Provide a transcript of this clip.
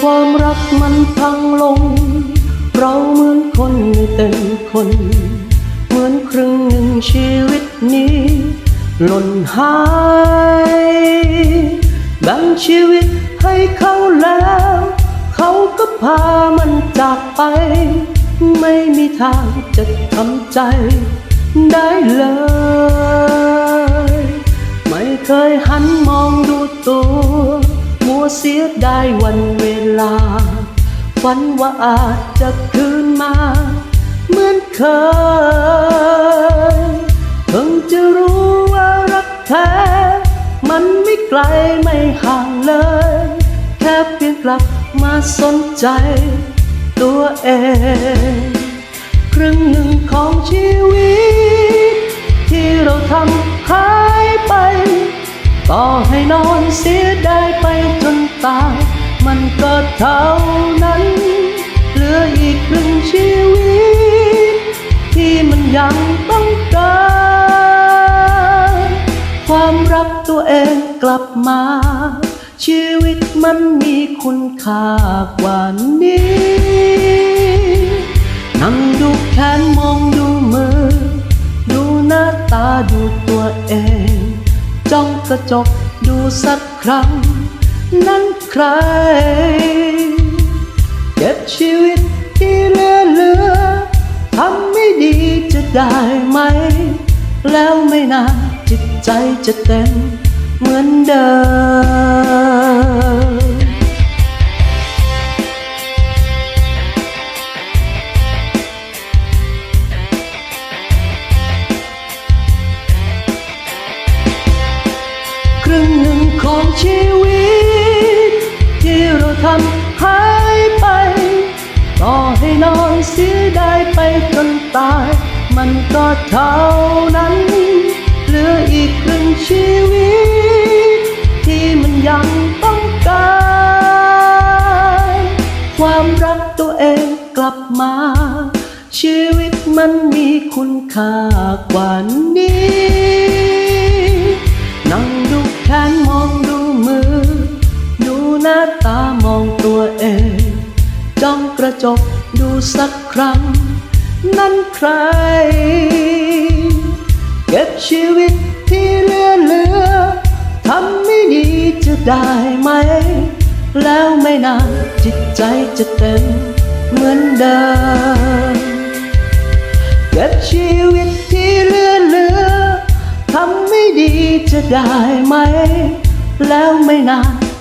ความรักมันพังลง เราเหมือนคนไม่เต็มคน เหมือนครึ่งหนึ่งชีวิตนี้ หล่นหายแบ่งชีวิตให้เขาแล้ว เขาก็พามันจากไป ไม่มีทางจะทำใจได้เลย ไม่เคยหันมองดูตัว มัวเสียดายวันเวลา ฝันว่าอาจจะคืนมา เหมือนเคยเพิ่งจะรู้ว่ารักแท้ มันไม่ไกลไม่ห่างเลย แค่เพียงกลับมาสนใจ ตัวเอง ครึ่งหนึ่งของชีวิต ต่อให้นอนเสียดายไปจนตายมันก็เท่านั้น เหลืออีกครึ่งชีวิต ที่มันยังต้องการ ความรักตัวเองกลับมา ชีวิตมันมีคุณค่ากว่านี้ นั่งดูแขนมอง กระจกดูสักครั้ง นั้นใคร เก็บชีวิตที่เหลือเหลือทำไม่ดีจะได้ไหม แล้วไม่นานจิตใจจะเต็มเหมือนเดิม ชีวิต ที่เราทำหายไป ต่อให้นอนเสียดายไปจนตาย มันก็เท่านั้น เหลืออีกครึ่งชีวิต ที่มันยังต้องการ ความรักตัวเองกลับมา ชีวิตมันมีคุณค่ากว่านี้ นั่งดูแขน หน้าตามองตัวเอง จ้องกระจกดูสักครั้ง นั้นใคร เก็บชีวิตที่เหลือเหลือทำไม่ดีจะได้ไหม แล้วไม่นานจิตใจจะเต็มเหมือนเดิม เก็บชีวิตที่เหลือเหลือทำไม่ดีจะได้ไหม แล้วไม่นาน